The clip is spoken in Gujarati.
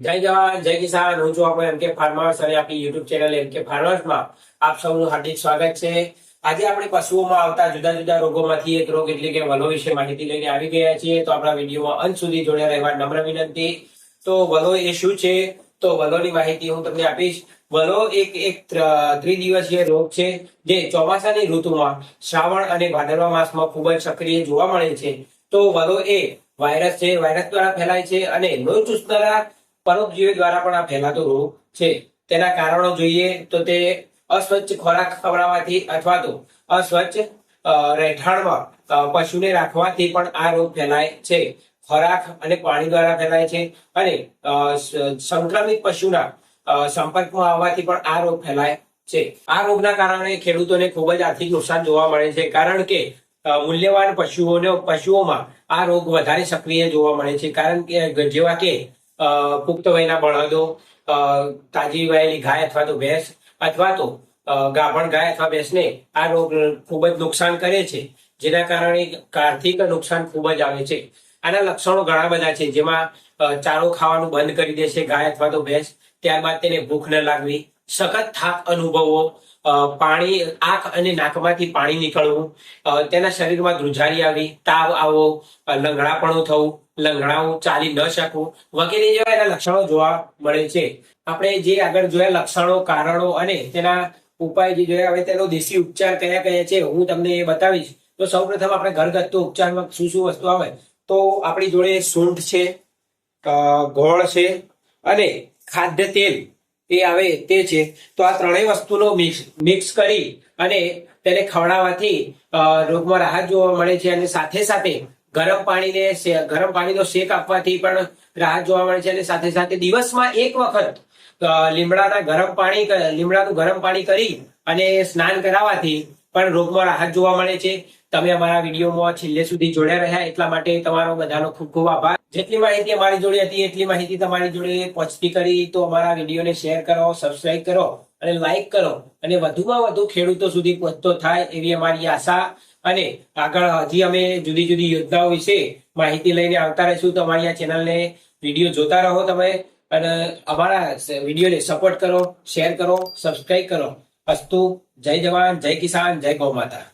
જય જવાન, જય કિસાન. હું છું આપણે એમ કે ફાર્મર્સ અને આપણી યુટ્યુબ ચેનલ એમ કે ફાર્મર્સમાં આપ સૌનું હાર્દિક સ્વાગત છે. આજે આપણે પશુઓમાં આવતા જુદા જુદા રોગોમાંથી એક રોગ એટલે કે વલો વિશે માહિતી લઈને આવી ગયા છીએ. તો આપણા વિડીયોમાં અંત સુધી જોડ્યા રહેવા નમ્ર વિનંતી. તો વલો એ શું છે? તો વલોની માહિતી હું તમને આપીશ. વલો એક એક ત્ર- ત્રિદિવસીય રોગ છે જે ચોમાસાની ઋતુમાં શ્રાવણ અને ભાદરવા માસમાં ખૂબ જ સક્રિય જોવા મળે છે. તો વલો એ વાયરસ છે. વાયરસ દ્વારા ફેલાય છે અને લોહી ચૂસનારા પરોપજીવી દ્વારા પણ આ ફેલાતો રોગ છે. તેના કારણો જોઈએ તો તે અસ્વચ્છ ખોરાક ખવડાવવાથી અથવા તો અસ્વચ્છ રહેઠાણમાં પશુને રાખવાથી પણ આ રોગ ફેલાય છે. ખોરાક અને પાણી દ્વારા ફેલાય છે અને સંક્રમિત પશુના સંપર્કમાં આવવાથી પણ આ રોગ ફેલાય છે. આ રોગના કારણે ખેડૂતોને ખૂબ જ આર્થિક નુકસાન જોવા મળે છે. કારણ કે મૂલ્યવાન પશુઓને, પશુઓમાં આ રોગ વધારે સક્રિય જોવા મળે છે. કારણ કે, જેવા કે પુખ્ત વયના બળદો તાજી વયેલી ગાય અથવા તો ભેંસ અથવા તો ગાભણ ગાય અથવા ભેંસને આ રોગ ખૂબ જ નુકસાન કરે છે. જેના કારણે આર્થિક નુકસાન ખૂબ જ આવે છે. આના લક્ષણો ઘણા બધા છે. જેમાં ચારો ખાવાનું બંધ કરી દે છે ગાય અથવા તો ભેંસ. ત્યારબાદ તેને ભૂખ ન લાગવી. સખત થાક અનુભવો પાણી, આંખ અને નાકમાંથી પાણી નીકળવું તેના શરીરમાં ધ્રુજારી આવી, તાવ આવો લંગડાપણું થવું લંગડાવું ચાલી ન શકવું, વગેરે જેવા એના લક્ષણો જોવા મળે છે. આપણે જે આગળ જોયા લક્ષણો, કારણો અને તેના ઉપાય જે જોયા, હવે તેનો દેશી ઉપચાર કયા કયા છે, હું તમને એ બતાવીશ. તો સૌપ્રથમ આપણે ઘરગથ્થુ ઉપચારમાં શું શું વસ્તુ આવે, તો આપણી જોડે સૂંઠ છે ગોળ છે અને ખાદ્ય તેલ. એ આવે તે છે. તો આ ત્રણેય વસ્તુનો મિક્સ મિક્સ કરી અને તેને ખવડાવવાથી રોગમાં રાહત જોવા મળે છે અને સાથે સાથે ગરમ પાણીને ગરમ પાણીનો શેક આપવાથી પણ રાહત જોવા મળે છે અને સાથે સાથે દિવસમાં એક વખત લીમડાના ગરમ પાણી લીમડાનું ગરમ પાણી કરી અને સ્નાન કરાવવાથી પણ રોગમાં રાહત જોવા મળે છે. તમે અમારા વિડીયોમાં છેલ્લે સુધી જોડ્યા રહ્યા એટલા માટે તમારો બધાનો ખૂબ ખૂબ આભાર. જેટલી માહિતી અમારી જોડે હતી, એટલી માહિતી તમારી જોડે પહોંચતી કરી. તો અમારા વિડીયોને શેર કરો સબસ્ક્રાઇબ કરો અને લાઇક કરો. અને વધુમાં વધુ ખેડૂતો સુધી પહોંચતો થાય એવી અમારી આશા. અને આગળ હજી અમે જુદી જુદી યોજનાઓ વિશે માહિતી લઈને આવતા રહીશું. તો અમારી આ ચેનલને વીડિયો જોતા રહો તમે. અને અમારા વિડીયોને સપોર્ટ કરો શેર કરો સબસ્ક્રાઇબ કરો. અસ્તુ, જય જવાન, જય કિસાન, જય ગૌ માતા.